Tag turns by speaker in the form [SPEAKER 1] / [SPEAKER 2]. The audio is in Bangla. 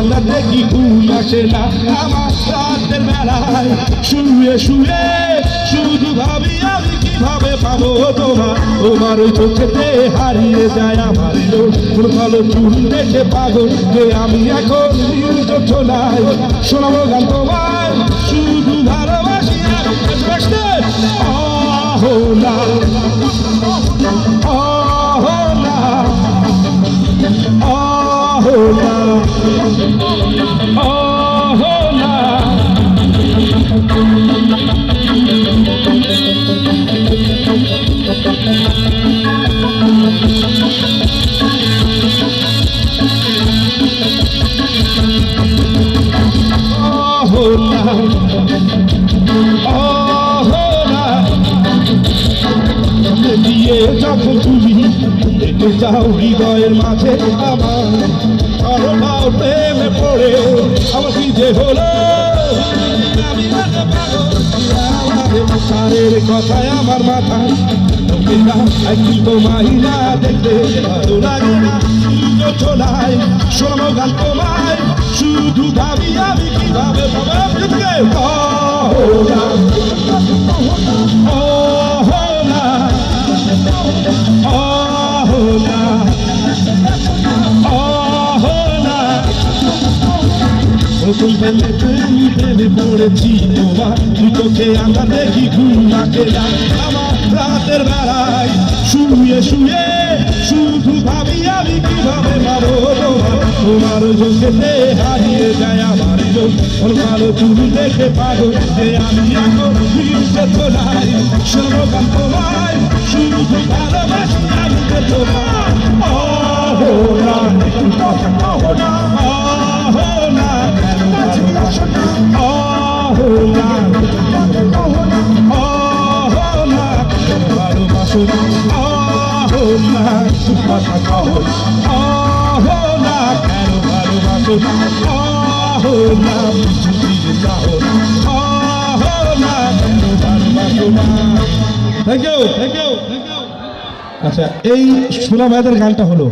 [SPEAKER 1] আল্লাহ দেখি ঘুম আসে না। আমার রাতের বেলায় শুয়ে শুয়ে শুধু ভাবি আমি কীভাবে পাবো তোমার। তোমার ওই চোখেতে হারিয়ে যায় আমার ভালো চুল দেখে পাগল যে আমি এখন নির্যোগ্য নাই। শোনাবো গান তোমার শুধু ভালোবাসি আহো না। আহো না দিয়ে যখন তুমি হেঁটে যাও হৃদয়ের মাঝে আমার করোনাও প্রেমে পড়ে আমার কি যে হলো? সারের কথায় আমার মাথা একদিন তো মাহিনা দেখতে ভালো লাগে না। চোলাই শোনো গান তোমায়। শুধু ভাবি আমি কীভাবে কহো না কহো না আহো প্রথম পেলে প্রেমী, প্রেমে পড়েছি তোমার। চোখে আমরা দেখি ঘুম আমার রাতের বেলায় শুয়ে শুয়ে শুধু ভাবি আমি কীভাবে পাবো তোমার। চোখেতে হারিয়ে যায় আমার চোখ। ভালো তুমি দেখে পাগল যে আমি এখন তোলাই সর্বকাল তোমায় শুধু ভালোবাসি আমি যে কথা কহো আহো না কেন ভালোবাসো আহো না ফিরে যাও আহো না কেন ভালোবাসো থ্যাংক ইউ থ্যাংক ইউ আচ্ছা এই সোনা ভাইদের গানটা হলো।